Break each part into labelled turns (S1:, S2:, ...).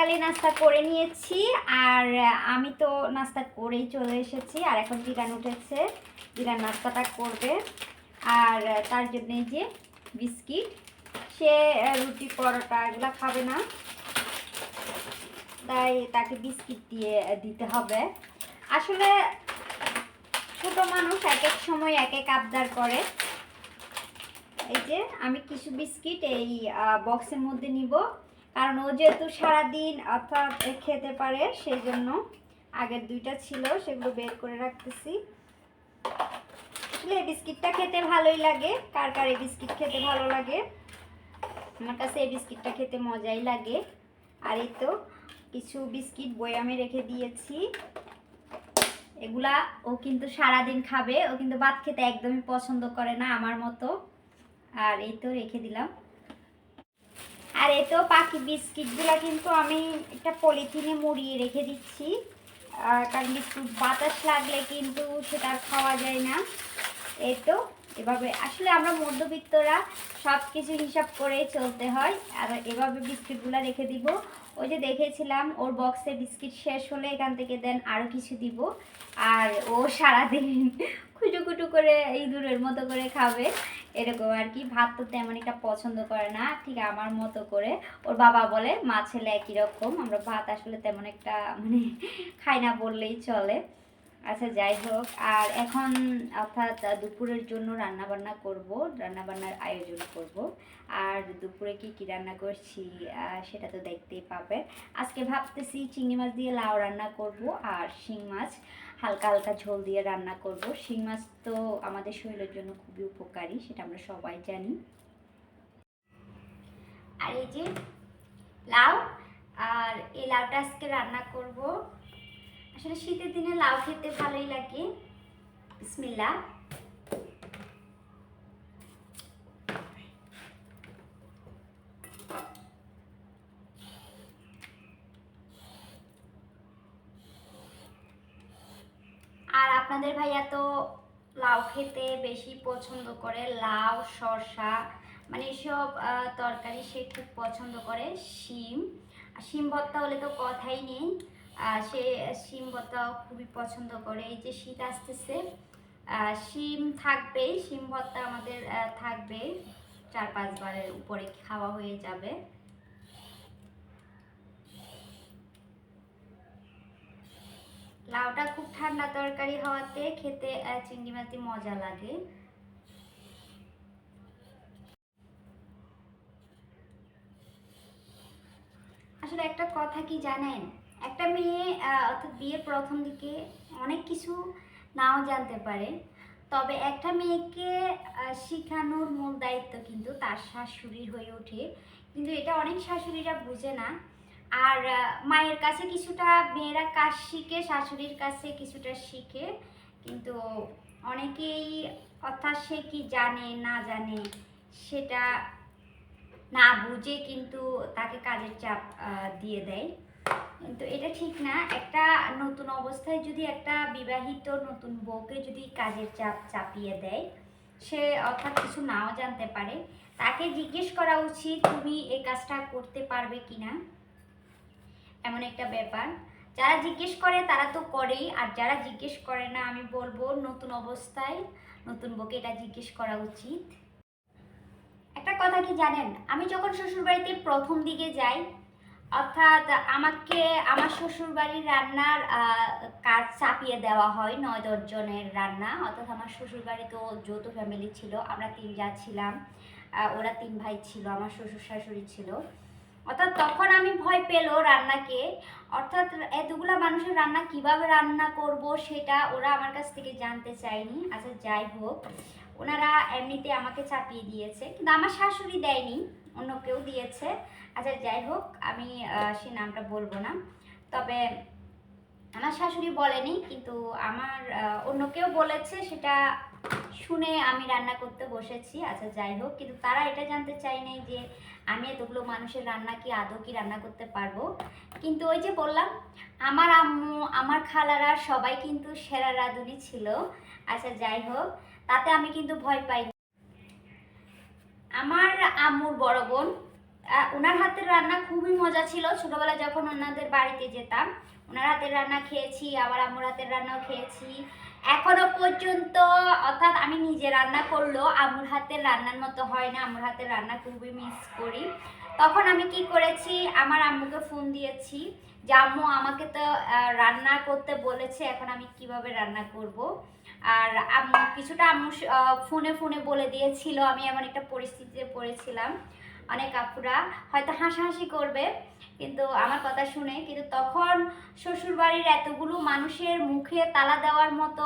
S1: সকালে নাস্তা করে নিয়েছি আর আমি তো নাস্তা করেই চলে এসেছি আর এখন জিরান উঠেছে। জিরান নাস্তাটা করবে। আর তার জন্য যে বিস্কিট, সে রুটি, পরোটা এগুলো খাবে না। তাই তাকে বিস্কিট দিয়ে দিতে হবে। আসলে ছোট মানুষ এক এক সময় এক এক আবদার করে। এই যে আমি কিছু বিস্কিট এই বক্সের মধ্যে নিব। কারণ ও যেহেতু সারাদিন অর্থাৎ খেতে পারে সেই জন্য আগের দুইটা ছিল, সেগুলো বের করে রাখতেছি। আসলে এই বিস্কিটটা খেতে ভালোই লাগে। কার কার এই বিস্কিট খেতে ভালো লাগে? আমার কাছে এই বিস্কিটটা খেতে মজাই লাগে। আর এই তো কিছু বিস্কিট বয়ামে রেখে দিয়েছি। এগুলা ও কিন্তু সারাদিন খাবে। ও কিন্তু ভাত খেতে একদমই পছন্দ করে না আমার মতো। আর এই তো রেখে দিলাম। আর তো পাখি বিস্কিটগুলো কিন্তু আমি একটা পলিথিনে মুড়িয়ে রেখে দিচ্ছি। কারণ বিস্কুট বাতাস লাগলে কিন্তু সেটা খাওয়া যায় না। এই তো এভাবে আসলে আমরা মধ্যবিত্তরা সব কিছু হিসাব করেই চলতে হয়। আর এভাবে বিস্কিটগুলো রেখে দিব। ওই যে দেখেছিলাম, ওর বক্সে বিস্কিট শেষ হলে এখান থেকে দেন আরও কিছু দিব। আর ও সারাদিন খুটুকুটু করে ইঁদুরের মতো করে খাবে। এরকম আর কি, ভাত তো তেমন একটা পছন্দ করে না, ঠিক আমার মতো করে। ওর বাবা বলে, মা, ছেলে একই রকম, আমরা ভাত আসলে তেমন একটা মানে খাই না বললেই চলে। আচ্ছা যাই হোক, আর এখন অর্থাৎ দুপুরের জন্য রান্না বান্না করব রান্না বান্নার আয়োজন করব। আর দুপুরে কি কি রান্না করছি সেটা তো দেখতেই পাবে। আজকে ভাবতেছি চিংড়ি মাছ দিয়ে লাউ রান্না করব আর শিং মাছ। হালকা হালকা ঝোল দিয়ে রান্না করব। শিং মাছ তো আমাদের শরীরের জন্য খুবই উপকারী, সেটা আমরা সবাই জানি। আর এই যে লাউ, আর এই লাউটা আজকে রান্না করব। আসলে শীতের দিনে লাউ খেতে ভালোই লাগে। বিসমিল্লা আর আপনাদের ভাইয়া তো লাউ খেতে বেশি পছন্দ করে লাউ শসা মানে আহ, তরকারি সে খুব পছন্দ করে শিম। শিম ভর্তা হলে তো কথাই নেই। সে শিম ভর্তাও খুবই পছন্দ করে এই যে শীত আসতেছে। শিম থাকবেই শিম ভর্তা আমাদের থাকবে চার পাঁচবারের উপরে খাওয়া হয়ে যাবে। লাউটা খুব ঠান্ডা তরকারি হওয়াতে খেতে চিংড়ি মাছ মজা লাগে। আসলে একটা কথা কি জানেন? একটা মেয়ে অর্থাৎ বিয়ের প্রথম দিকে অনেক কিছু নাও জানতে পারে। তবে একটা মেয়েকে শেখানোর মূল দায়িত্ব কিন্তু তার শাশুড়ির হয়ে ওঠে। কিন্তু এটা অনেক শাশুড়িরা বুঝে না। আর মায়ের কাছে কিছুটা, মেয়েরা কাজ শিখে, শাশুড়ির কাছে কিছুটা শিখে, কিন্তু অনেকেই অর্থাৎ সে কি জানে, না জানে, সেটা না বুঝে কিন্তু তাকে কাজের চাপ দিয়ে দেয়। কিন্তু এটা ঠিক না। একটা নতুন অবস্থায় যদি একটা বিবাহিত নতুন বউকে যদি কাজের চাপ চাপিয়ে দেয়, সে অর্থাৎ কিছু নাও জানতে পারে। তাকে জিজ্ঞেস করা উচিত, তুমি এই কাজটা করতে পারবে কিনা? এমন একটা ব্যাপার। যারা জিজ্ঞেস করে তারা তো করেই, আর যারা জিজ্ঞেস করে না আমি বলব নতুন অবস্থায় নতুন বউকে এটা জিজ্ঞেস করা উচিত। একটা কথা কি জানেন? আমি যখন শ্বশুরবাড়িতে প্রথম দিকে যাই, অর্থাৎ আমাকে আমার শ্বশুরবাড়ির রান্নার কাজ চাপিয়ে দেওয়া হয়, নয় দশজনের রান্না। অর্থাৎ আমার শ্বশুরবাড়ি তো যৌথ ফ্যামিলি ছিল, আমরা তিন যা ছিলাম ওরা তিন ভাই ছিল, আমার শ্বশুর শাশুড়ি ছিল। অর্থাৎ তখন আমি ভয় পেল রান্নাকে। অর্থাৎ এতগুলা মানুষের রান্না কীভাবে রান্না করব সেটা ওরা আমার কাছ থেকে জানতে চায়নি। আচ্ছা যাই হোক, ওনারা এমনিতে আমাকে চাপিয়ে দিয়েছে। কিন্তু আমার শাশুড়ি দেয়নি, অন্য কেউ দিয়েছে। আচ্ছা যাই হোক, আমি সে নামটা বলব না। তবে আমার শাশুড়ি বলেনি, কিন্তু আমার অন্য কেউ বলেছে সেটা শুনে আমি রান্না করতে বসেছি আচ্ছা যাই হোক, কিন্তু তারা এটা জানতে চাই নাই যে আমি এতগুলো মানুষের রান্না কি, আদৌ কি রান্না করতে পারব? কিন্তু ওই যে বললাম, আমার আম্মু, আমার খালারা সবাই কিন্তু সেরা রাঁধুনি ছিল। আচ্ছা যাই হোক, তাতে আমি কিন্তু ভয় পাই আমার আম্মুর বড় বোন ওনার হাতের রান্না খুবই মজা ছিল। ছোটবেলায় যখন ওনাদের বাড়িতে যেতাম, ওনার হাতের রান্না খেয়েছি, আবার আম্মুর হাতের রান্নাও খেয়েছি। এখনও পর্যন্ত, অর্থাৎ আমি নিজে রান্না করলেও আম্মুর হাতের রান্নার মতো হয় না, আম্মুর হাতের রান্না খুবই মিস করি। তখন আমি কি করেছি, আমার আম্মুকে ফোন দিয়েছি যে, আম্মু, আমাকে তো রান্না করতে বলেছে, এখন আমি কীভাবে রান্না করব? আর আম্মু, কিছুটা আম্মু ফোনে ফোনে বলে দিয়েছিল, আমি এমন একটা পরিস্থিতিতে পড়েছিলাম। অনেক আপুরা হয়তো হাসাহাসি করবে। কিন্তু আমার কথা শুনে, কিন্তু তখন শ্বশুরবাড়ির এতগুলো মানুষের মুখে তালা দেওয়ার মতো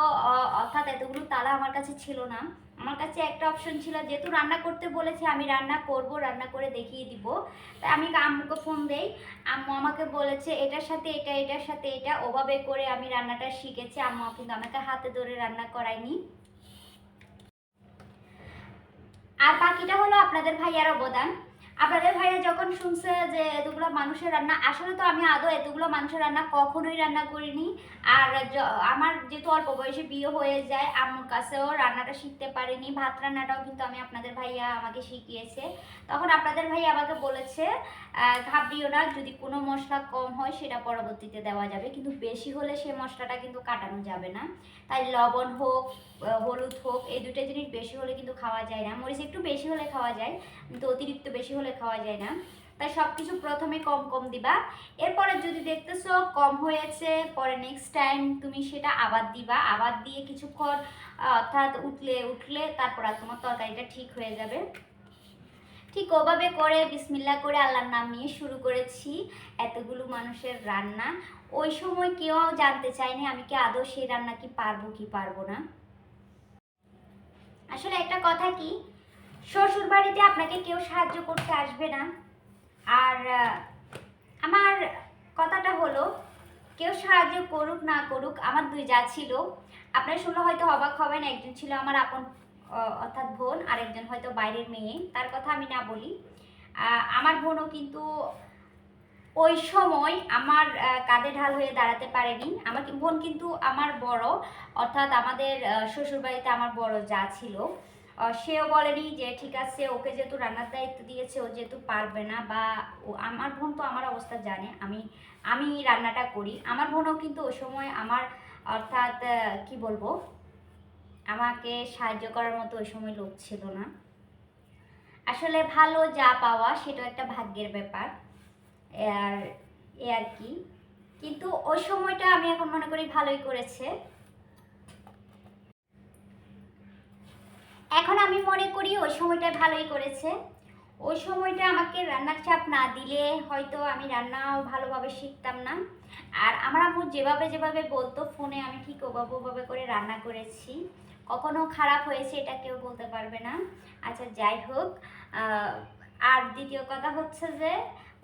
S1: অর্থাৎ এতগুলো তালা আমার কাছে ছিল না। আমার কাছে একটা অপশন ছিল, যেহেতু রান্না করতে বলেছে, আমি রান্না করব, রান্না করে দেখিয়ে দিব। তাই আমি আম্মুকে ফোন দেই, আম্মু আমাকে বলেছে, এটার সাথে এটা, এটার সাথে এটা। ওভাবে করে আমি রান্নাটা শিখেছি। আম্মু কিন্তু আমাকে হাতে ধরে রান্না করায়নি। আর বাকিটা হলো আপনাদের ভাইয়ার অবদান। আপনাদের ভাইয়া যখন শুনছে যে এতগুলো মানুষের রান্না, আসলে তো আমি আদৌ এতগুলো মানুষের রান্না কখনোই রান্না করিনি। আর আমার যেহেতু অল্প বয়সে বিয়ে হয়ে যায়, আম্মুর কাছেও রান্নাটা শিখতে পারিনি, ভাত রান্নাটাও কিন্তু আমি আপনাদের ভাইয়া আমাকে শিখিয়েছে। তখন আপনাদের ভাইয়া আমাকে বলেছে ঘাবড়িও না, যদি কোনো মশলা কম হয় সেটা পরবর্তীতে দেওয়া যাবে, কিন্তু বেশি হলে সে মশলাটা কিন্তু কাটানো যাবে না। তাই লবণ হোক হলুদ হোক, এই দুটো জিনিস বেশি হলে কিন্তু খাওয়া যায় না। মরিচ একটু বেশি হলে খাওয়া যায়, কিন্তু অতিরিক্ত বেশি হলে খাওয়া যায় না। তাই সব কিছু প্রথমে কম কম দিবা। এরপরে যদি দেখতেছো কম হয়েছে, পরে নেক্সট টাইম তুমি সেটা আবার দিবা। আবার দিয়ে কিছুক্ষণ অর্থাৎ উঠলে উঠলে তারপর আর তোমার তরকারিটা ঠিক হয়ে যাবে। ঠিক ওভাবে করে বিসমিল্লা করে আল্লাহর নাম নিয়ে শুরু করেছি এতগুলো মানুষের রান্না। ওই সময় কেউ জানতে চায়নি আমি কি আদৌ সেই রান্না কি পারব কি পারব না। আসলে একটা কথা কি শ্বশুর বাড়িতে আপনাকে কেউ সাহায্য করতে আসবে না। আর আমার কথাটা হলো, কেউ সাহায্য করুক না করুক, আমার দুই যা ছিল। আপনার শুনলে হয়তো অবাক হবেন, একজন ছিল আমার আপন অর্থাৎ বোন আর একজন হয়তো বাইরের মেয়ে, তার কথা আমি না বলি। আমার বোনও কিন্তু ওই সময় আমার কাঁধে ঢাল হয়ে দাঁড়াতে পারেনি। আমার বোন কিন্তু আমার বড়, অর্থাৎ আমাদের শ্বশুরবাড়িতে আমার বড় যা ছিল। সেও বলেনি যে, ঠিক আছে, ওকে যেহেতু রান্নার দায়িত্ব দিয়েছে, ও যেহেতু পারবে না বা আমার বোন তো আমার অবস্থা জানে, আমি আমি রান্নাটা করি। আমার বোনও কিন্তু ওই সময় আমার, অর্থাৎ কি বলব, আমাকে সাহায্য করার মতো ওই সময় লোক ছিল না। আসলে ভালো যা পাওয়া সেটা একটা ভাগ্যের ব্যাপার আর, এ আর কি। কিন্তু ওই সময়টা আমি এখন মনে করি ভালোই করেছে। এখন আমি মনে করি ওই সময়টা ভালোই করেছে। ওই সময়টা আমাকে রান্নার চাপ না দিলে হয়তো আমি রান্নাও ভালোভাবে শিখতাম না। আর আমার আম্মু যেভাবে যেভাবে বলতো, ফোনে আমি ঠিক ওভাবে ওভাবে করে রান্না করেছি। কখনো খারাপ হয়েছে এটা কেউ বলতে পারবে না। আচ্ছা যাই হোক আর দ্বিতীয় কথা হচ্ছে যে,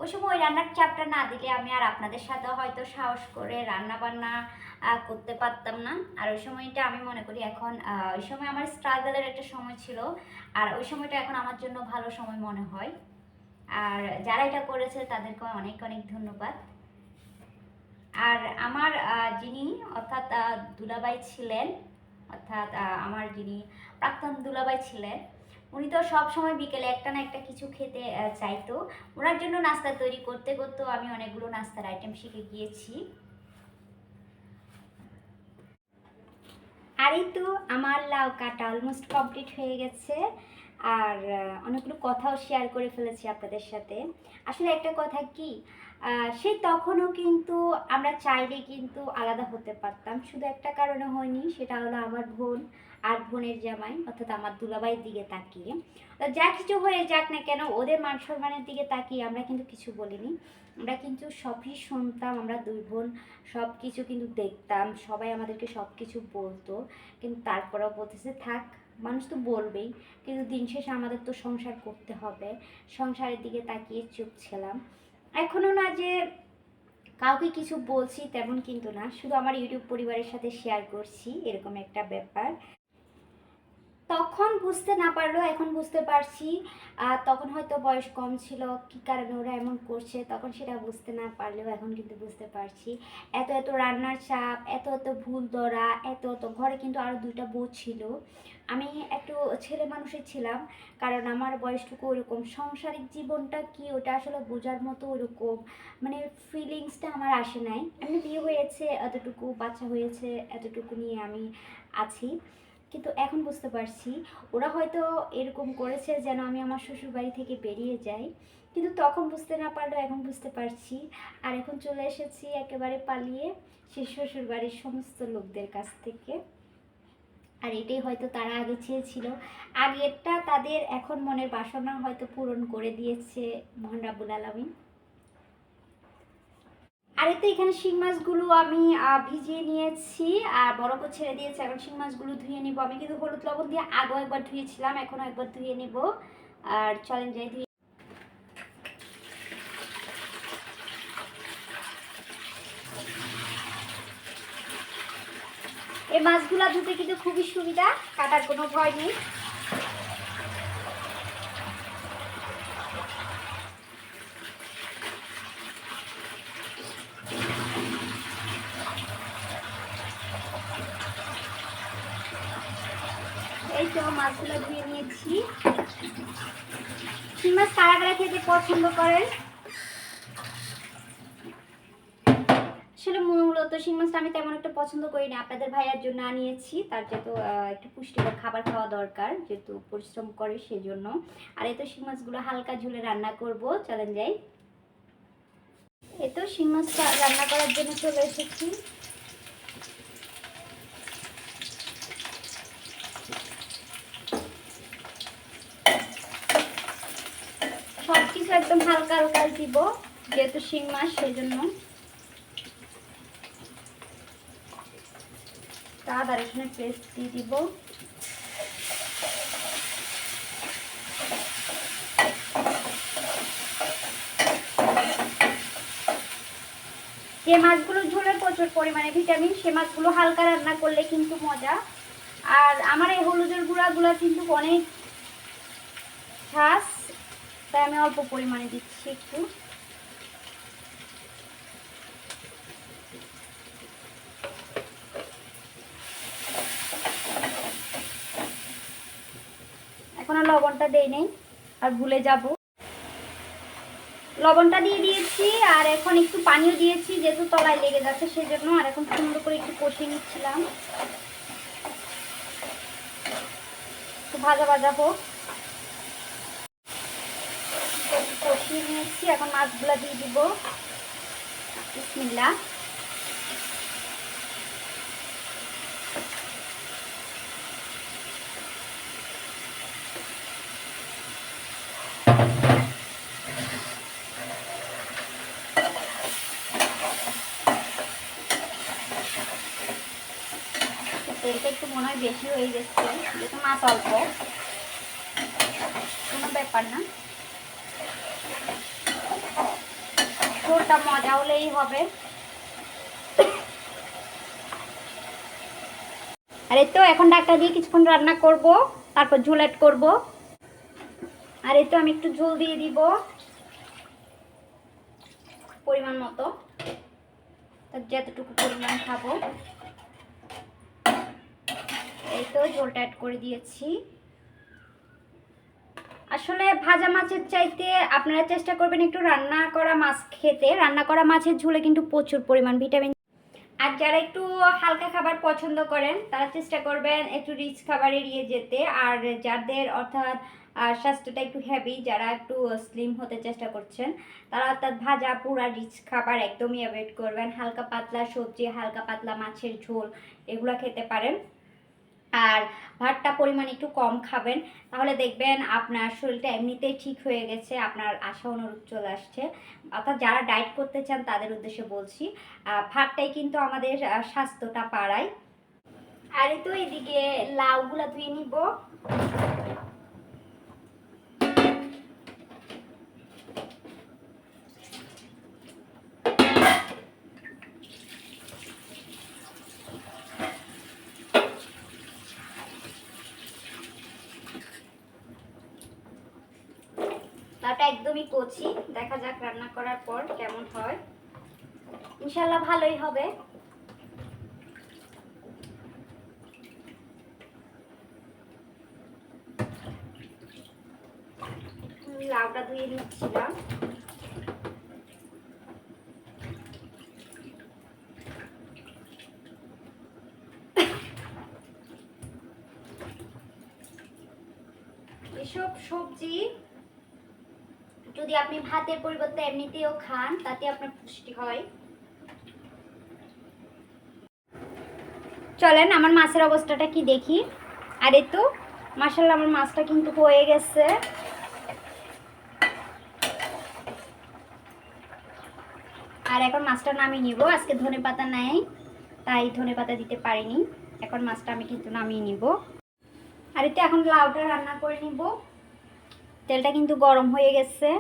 S1: ওই সময় ওই রান্নার চাপটা না দিলে আমি আর আপনাদের সাথে হয়তো সাহস করে রান্না বান্না করতে পারতাম না। আর ওই সময়টা আমি মনে করি এখন ওই সময় আমার স্ট্রাগলের একটা সময় ছিল। আর ওই সময়টা এখন আমার জন্য ভালো সময় মনে হয়। আর যারা এটা করেছে, তাদেরকে অনেক অনেক ধন্যবাদ। আর আমার যিনি অর্থাৎ দুলাবাই ছিলেন, অর্থাৎ আমার যিনি প্রাক্তন দুলাবাই ছিলেন, উনি তো সব সময় বিকেলে একটা না একটা কিছু খেতে চাইতো। ওনার জন্য নাস্তা তৈরি করতে, করতেও আমি অনেকগুলো নাস্তার আইটেম শিখে গিয়েছি। আর এই তো আমার লাউ কাটা অলমোস্ট কমপ্লিট হয়ে গেছে। আর অনেকগুলো কথাও শেয়ার করে ফেলেছি আপনাদের সাথে। আসলে একটা কথা কি সেই তখনও কিন্তু আমরা চাইলে কিন্তু আলাদা হতে পারতাম। শুধু একটা কারণে হয়নি, সেটা হলো আমার বোন। আর বোনের জামাই, অর্থাৎ আমার দুলাবাইয়ের দিকে তাকিয়ে। যা কিছু হয়ে যাক না কেন, ওদের মান সম্মানের দিকে তাকিয়ে আমরা কিন্তু কিছু বলিনি। আমরা কিন্তু সবই শুনতাম, আমরা দুই বোন সব কিছু কিন্তু দেখতাম, সবাই আমাদেরকে সব কিছু বলতো। কিন্তু তারপরেও বলতেছে, থাক, মানুষ তো বলবেই, কিন্তু দিন শেষে আমাদের তো সংসার করতে হবে। সংসারের দিকে তাকিয়ে চুপ ছিলাম। এখনও না যে কাউকে কিছু বলছি তেমন কিন্তু না, শুধু আমার ইউটিউব পরিবারের সাথে শেয়ার করছি, এরকম একটা ব্যাপার। তখন বুঝতে না পারলেও এখন বুঝতে পারছি। তখন হয়তো বয়স কম ছিল, কি কারণে ওরা এমন করছে, তখন সেটা বুঝতে না পারলেও এখন কিন্তু বুঝতে পারছি। এত এত রান্নার চাপ, এত এত ভুল ধরা, এত এত ঘরে কিন্তু আরও দুইটা বউ ছিল। আমি একটু ছেলে মানুষের ছিলাম, কারণ আমার বয়সটুকু ওরকম সংসারিক জীবনটা কি ওটা আসলে বোঝার মতো ওরকম মানে ফিলিংসটা আমার আসে নাই। আমি বিয়ে হয়েছে, এতটুকু বাচ্চা হয়েছে, এতটুকু নিয়ে আমি আছি। কিন্তু এখন বুঝতে পারছি। ওরা হয়তো এরকম করেছে যেন আমি আমার শ্বশুরবাড়ি থেকে বেরিয়ে যাই। কিন্তু তখন বুঝতে না পারলেও এখন বুঝতে পারছি। আর এখন চলে এসেছি একেবারে পালিয়ে সে শ্বশুরবাড়ির সমস্ত লোকদের কাছ থেকে। আর এটাই হয়তো তারা আগে চেয়েছিল। আগেরটা তাদের এখন মনের বাসনা হয়তো পূরণ করে দিয়েছে মোহন রাবুল আলমী আর এই তো এখানে শিং মাছগুলো আমি ভিজিয়ে নিয়েছি, আর বরফও ছেড়ে দিয়েছি। এখন শিং মাছগুলো ধুয়ে নিব। আমি কিন্তু হলুদ লবণ দিয়ে আগেও একবার ধুয়েছিলাম, এখনও একবার ধুয়ে নিব। আর চলেন যাই, ধুয়ে এই মাছগুলো ধুতে কিন্তু খুবই সুবিধা, কাটার কোনো ভয় নেই এই তো মাছগুলো ধুয়ে নিয়েছি শিং মাছ কারা কারা খেতে পছন্দ করেন? আসলে মূলত শিং মাছটা আমি তেমন একটা পছন্দ করি না। আপনাদের ভাইয়ার জন্য আনিয়েছি। তার যেহেতু একটু পুষ্টিকর খাবার খাওয়া দরকার, যেহেতু পরিশ্রম করে সেজন্য। আর এই তো শিং মাছগুলো হালকা ঝুলে রান্না করব। চলেন যাই। এই তো শিং মাছটা রান্না করার জন্য চলে এসেছি। সব একদম হালকা হালকা দিব, যেহেতু শিং মাছ সেই জন্য আদা রসুনের পেস্ট দিয়ে দিব। যে মাছগুলো ঝোলে প্রচুর পরিমাণে ভিটামিন সে মাছগুলো হালকা রান্না করলে কিন্তু মজা। আর আমার এই হলুদের গুঁড়াগুলো কিন্তু অনেক ঝাঁস তাই আমি অল্প পরিমাণে দিচ্ছি একটু। এখন লবণটা দেই নেই, আর ভুলে যাব। লবণটা দিয়ে দিয়েছি, আর এখন একটু পানিও দিয়েছি, যেহেতু তলায় লেগে যাচ্ছে সেজন্য, আর এখন সুন্দর করে একটু কষিয়ে নিচ্ছিলাম। ভাজা ভাজা হোক একটু কষিয়ে নিয়েছি। এখন মাছগুলো দিয়ে দিব। বিসমিল্লাহ। তেলটা একটু মনে হয় বেশি হয়ে গেছে, যেহেতু মাছ অল্প। কোনো ব্যাপার না। ঝোলটা মজা হলেই হবে। আর এই তো এখন ডাক্তার দিয়ে কিছুক্ষণ রান্না করব, তারপর ঝোল অ্যাড করব। আর এই তো আমি একটু ঝোল দিয়ে দিব, পরিমাণ মতো। যতটুকু পরিমাণ খাব। এই তো ঝোলটা অ্যাড করে দিয়েছি। আসলে ভাজা মাছের চাইতে আপনারা চেষ্টা করবেন একটু রান্না করা মাছ খেতে। রান্না করা মাছের ঝোলে কিন্তু প্রচুর পরিমাণ ভিটামিন আর যারা একটু হালকা খাবার পছন্দ করেন, তারা চেষ্টা করবেন একটু রিচ খাবার এড়িয়ে যেতে। আর যাদের অর্থাৎ স্বাস্থ্যটা একটু হেভি যারা একটু স্লিম হতে চেষ্টা করছেন, তারা অর্থাৎ ভাজা, পুরা রিচ খাবার একদমই অ্যাভয়েড করবেন। হালকা পাতলা সবজি, হালকা পাতলা মাছের ঝোল, এগুলো খেতে পারেন। আর ভাতটা পরিমাণ একটু কম খাবেন, তাহলে দেখবেন আপনার শরীরটা এমনিতেই ঠিক হয়ে গেছে, আপনার আশা অনুরূপ চলে আসছে। অর্থাৎ যারা ডায়েট করতে চান তাদের উদ্দেশ্যে বলছি ভাতটাই কিন্তু আমাদের স্বাস্থ্যটা পাড়ায় আর তো এদিকে লাউগুলা ধুয়ে নিব। লাউটা একদমই কচি। দেখা যাক রান্না করার পর কেমন হয়। ইনশাল্লাহ ভালোই হবে। লাউটা ধুয়ে নিচ্ছিলাম এসব সবজি যদি আপনি ভাতের পরিবর্তে এমনিতেও খান, তাতে আপনার পুষ্টি হয়। চলেন, আমার মাছের অবস্থাটা কি দেখি? আর এই তো মাসাল্লাহ আমার মাছটা কিন্তু হয়ে গেছে। আর এখন মাছটা নামিয়ে নিব। আজকে ধনে পাতা নাই, তাই ধনে পাতা দিতে পারিনি। এখন মাছটা আমি কিন্তু নামিয়ে নিব। আর এতে এখন লাউটা রান্না করে নিব। তেলটা কিন্তু গরম হয়ে গেছে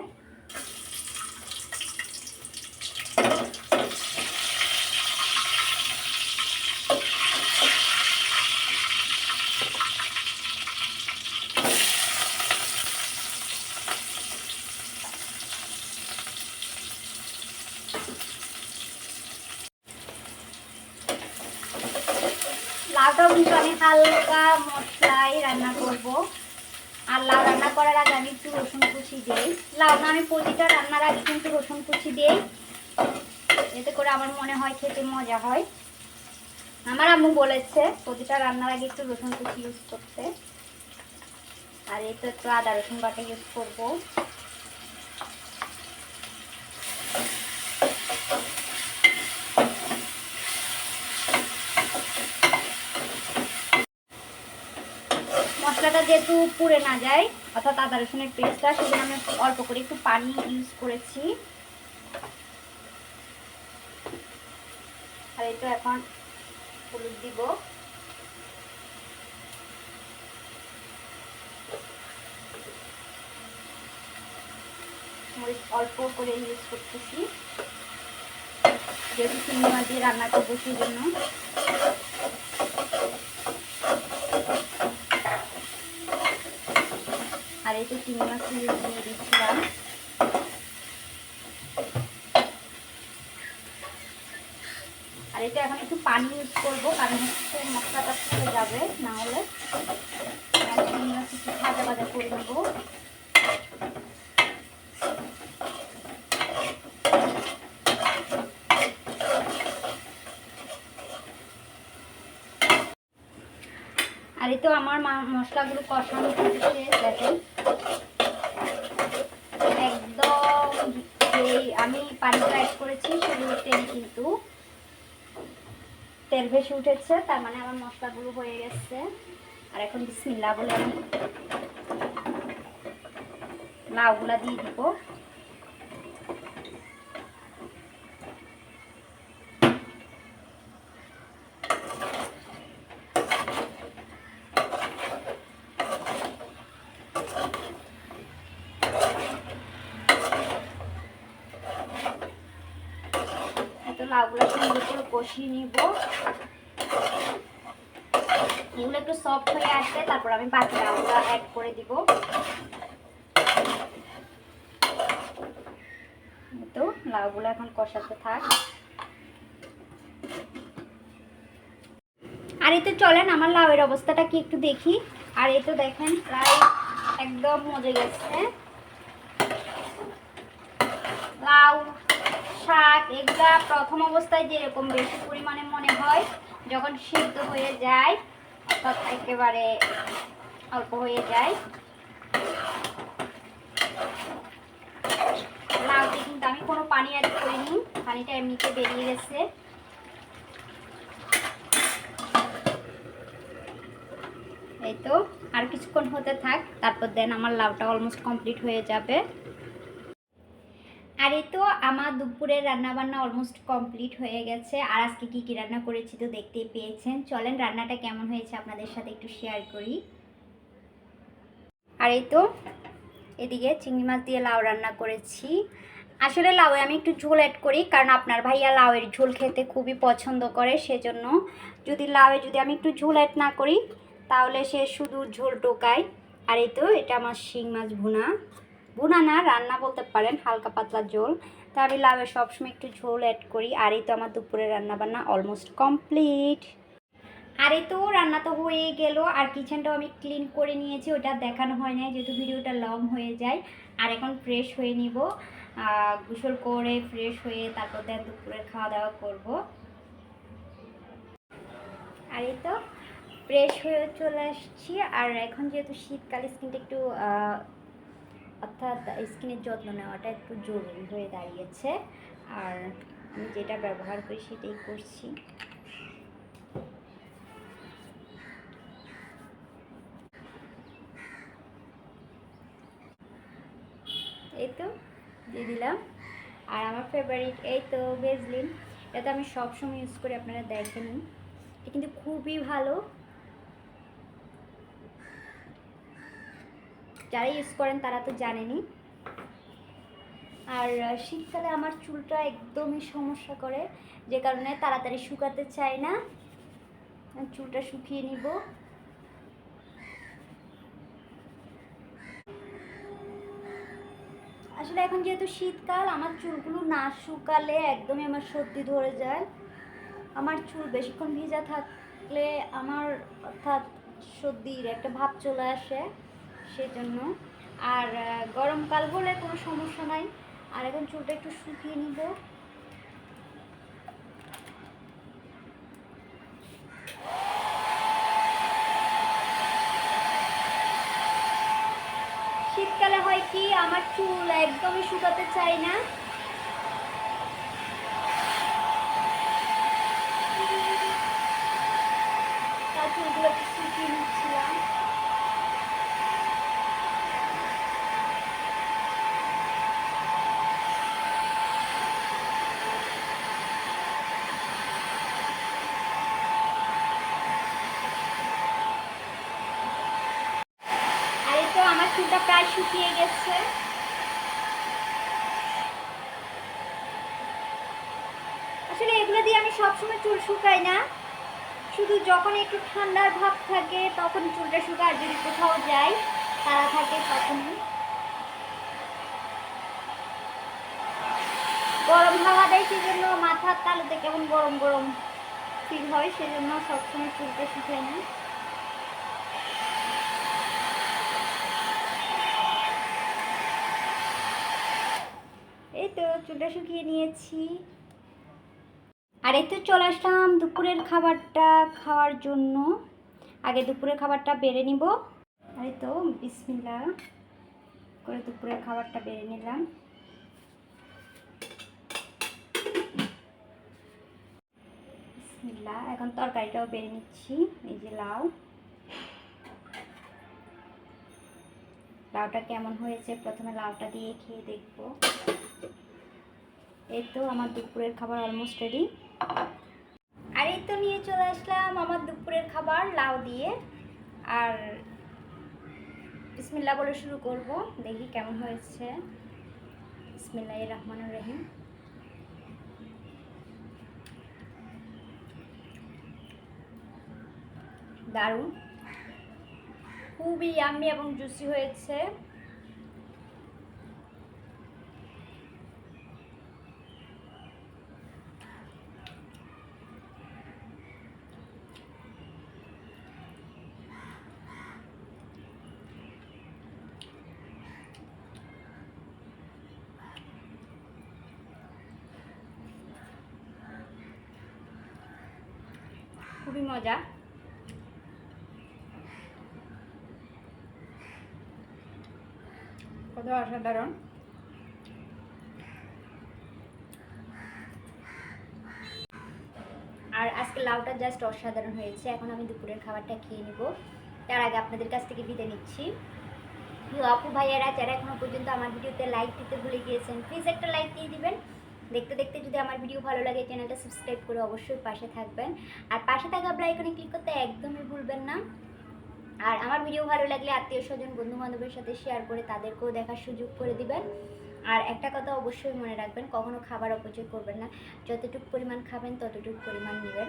S1: লাউটাও কিন্তু আমি হালকা মশলাই রান্না করব আর লাউ রান্না করার আগে আমি একটু রসুন কুচি দিই লাউ না আমি প্রতিটা রান্নার আগে কিন্তু রসুন কুচি দিই এতে করে হয় খেতে মজা হয়। আমার আম্মু বলেছে, প্রতিটা রান্নার আগে একটু রসুন কুচি ইউজ করতে। আর এই তো একটু আদা রসুন বাটা ইউজ করব। মশলাটা যেহেতু পুড়ে না যায়, অর্থাৎ আদা রসুনের পেস্টটা সেজন্য আমি অল্প করে একটু পানি ইউজ করেছি। এই তো এখন হলুদ দিব। অল্প করে ইউজ করতেছি। যেহেতু মাছ দিয়ে রান্না করব সেই জন্য। আর এই তো চিংড়ি মাছ দিচ্ছিলাম আর এটা এখন একটু পানি ইউজ করব, কারণ হচ্ছে মশলাটা ফুলে যাবে, না হলে ভাজা ভাজা করে নেব। আর এই তো আমার মশলাগুলো কষানো হচ্ছে দেখেন একদম যেই আমি পানিটা অ্যাড করেছি সেগুলো তেল কিন্তু তেল ভেসে উঠেছে, তার মানে আমার মশলাগুলো হয়ে গেছে। আর এখন বিসমিল্লা বলে আমি লাউগুলা দিয়ে দিব এত লাউগুলো সুন্দর করে কষিয়ে নিব এগুলো একটু সফট হয়ে আসবে তারপর আমি বাকি লাউগুলো অ্যাড করে দিব। তো, লাউগুলো এখন কষাতে থাক। আর এই তো চলেন, আমার লাউয়ের অবস্থাটা কি একটু দেখি। আর এই তো দেখেন, প্রায় একদম মজে গেছে। লাউ, শাক, এগুলা প্রথম অবস্থায় যেরকম বেশি পরিমাণে মনে হয়, যখন সিদ্ধ হয়ে যায় অর্থাৎ একেবারে অল্প হয়ে যায়। লাউতে কিন্তু আমি কোনো পানি অ্যাড করিনি, পানিটা এমনিতে বেরিয়ে গেছে। এই তো, আর কিছুক্ষণ হতে থাক, তারপর দেন আমার লাউটা অলমোস্ট কমপ্লিট হয়ে যাবে। আর তো আমার দুপুরের রান্না বান্না অলমোস্ট কমপ্লিট হয়ে গেছে। আর আজকে কি কি রান্না করেছি তো দেখতেই পেয়েছেন। চলেন রান্নাটা কেমন হয়েছে আপনাদের সাথে একটু শেয়ার করি। আর এই তো, এদিকে চিংড়ি মাছ দিয়ে লাউ রান্না করেছি। আসলে লাউয়ে আমি একটু ঝোল অ্যাড করি, কারণ আপনার ভাইয়া লাউয়ের ঝোল খেতে খুবই পছন্দ করে, সেজন্য যদি লাউয়ে যদি আমি একটু ঝোল অ্যাড না করি, তাহলে সে শুধু ঝোল টোকায়। আর এই তো, এটা আমার শিং মাছ ভুনা। বোনা না রান্না বলতে পারেন হালকা পাতলা ঝোল। তা আমি লাভে সবসময় একটু ঝোল অ্যাড করি। আর এই তো আমার দুপুরে রান্না বান্না অলমোস্ট কমপ্লিট আর এই তো রান্না তো হয়ে গেল। আর কিচেনটাও আমি ক্লিন করে নিয়েছি। ওটা দেখানো হয় না যেহেতু ভিডিওটা লং হয়ে যায়। আর এখন ফ্রেশ হয়ে নিব। গোসল করে ফ্রেশ হয়ে তারপর দেন দুপুরের খাওয়া দাওয়া করব। আর এই তো ফ্রেশ হয়ে চলে আসছি। আর এখন যেহেতু শীতকালে স্কিনটা একটু অর্থাৎ স্কিনের যত্ন নেওয়াটা একটু জরুরি হয়ে দাঁড়িয়েছে। আর আমি যেটা ব্যবহার করি সেটাই করছি। এই তো, দিয়ে দিলাম। আর আমার ফেভারিট এই তো বেজলিন এটা তো আমি সবসময় ইউজ করি, আপনারা দেখেনি এটা কিন্তু খুবই ভালো। যারা ইউজ করেন তারা তো জানেনি আর শীতকালে আমার চুলটা একদমই সমস্যা করে, যে কারণে তাড়াতাড়ি শুকাতে চাই না। চুলটা শুকিয়ে নিব। আসলে এখন যেহেতু শীতকাল, আমার চুলগুলো না শুকালে একদমই আমার সর্দি ধরে যায়। আমার চুল বেশিক্ষণ ভিজা থাকলে আমার অর্থাৎ সর্দির একটা ভাব চলে আসে। সেজন্য। আর গরমকাল বলে কোনো সমস্যা নাই। আর এখন চুলটা একটু শুকিয়ে নিব। শীতকালে হয় কি, আমার চুল একদমই শুকাতে চাই না তার চুলগুলো একটু শুকিয়ে নিচ্ছিলাম আর এই তো আমার চুলটা প্রায় শুকিয়ে গেছে। আসলে এগুলো দিয়ে আমি সবসময় চুল শুকাই না। শুধু যখন একটু ঠান্ডার ভাব থাকে, তখন চুলটা শুকায়, যদি কোথাও যাই, তারা থাকে তখনই। গরম হাওয়া দেয় সেজন্য মাথার তালুতে কেমন গরম গরম ফিল হয়, সেজন্য সবসময় চুলটা শুকাই না এই তো শুকিয়ে নিয়েছি। আর তো চলে আসলাম দুপুরের খাবারটা খাওয়ার জন্য। আগে দুপুরের খাবারটা বেড়ে নিব। আর তো বিসমিল্লা করে দুপুরের খাবারটা বেড়ে নিলাম। বিসমিল্লা, এখন তরকারিটাও বেড়ে নিচ্ছি, এই যে লাউ। লাউটা কেমন হয়েছে? প্রথমে লাউটা দিয়ে খেয়ে দেখব। এই তো আমার দুপুরের খাবার অলমোস্ট রেডি আর এই তো নিয়ে চলে আসলাম আমার দুপুরের খাবার, লাউ দিয়ে। আর বিসমিল্লা বলে শুরু করব, দেখি কেমন হয়েছে। বিসমিল্লাহ রহমানুর রহিম। দারুণ। খুবই ইয়াম্মি এবং জুসি হয়েছে। খুবই মজা। কত অসাধারণ। আর আজকে লাউটা জাস্ট অসাধারণ হয়েছে। এখন আমি দুপুরের খাবারটা খেয়ে নিব। তার আগে আপনাদের কাছ থেকে বিদায় নিচ্ছি। আপু ভাইয়ারা, যারা এখনও পর্যন্ত আমার ভিডিওতে লাইক দিতে ভুলে গিয়েছেন প্লিজ একটা লাইক দিয়ে দিবেন। দেখতে দেখতে যদি আমার ভিডিও ভালো লাগে চ্যানেলটা সাবস্ক্রাইব করে অবশ্যই পাশে থাকবেন। আর পাশে থাকা আইকনে ক্লিক করতে একদমই ভুলবেন না। আর আমার ভিডিও ভালো লাগলে আত্মীয় স্বজন বন্ধু বান্ধবের সাথে শেয়ার করে তাদেরকেও দেখার সুযোগ করে দিবেন। আর একটা কথা অবশ্যই মনে রাখবেন, কখনো খাবার অপচয় করবেন না। যতটুকু পরিমাণ খাবেন, ততটুকু পরিমাণ নেবেন।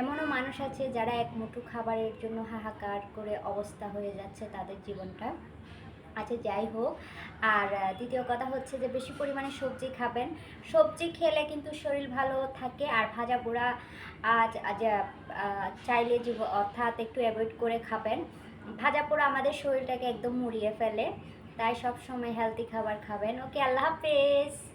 S1: এমনও মানুষ আছে যারা এক মুঠো খাবারের জন্য হাহাকার করে অবস্থা হয়ে যাচ্ছে তাদের জীবনটা। আচ্ছা যাই হোক। আর দ্বিতীয় কথা হচ্ছে যে, বেশি পরিমাণে সবজি খাবেন। সবজি খেলে কিন্তু শরীর ভালো থাকে, আর ভাজা পোড়া আজ আজ চাইলে যে, অর্থাৎ একটু অ্যাভয়েড করে খাবেন। ভাজা পোড়া আমাদের শরীরটাকে একদম মুড়িয়ে ফেলে, তাই সব সময় হেলদি খাবার খাবেন। ওকে, আল্লাহ হাফেজ।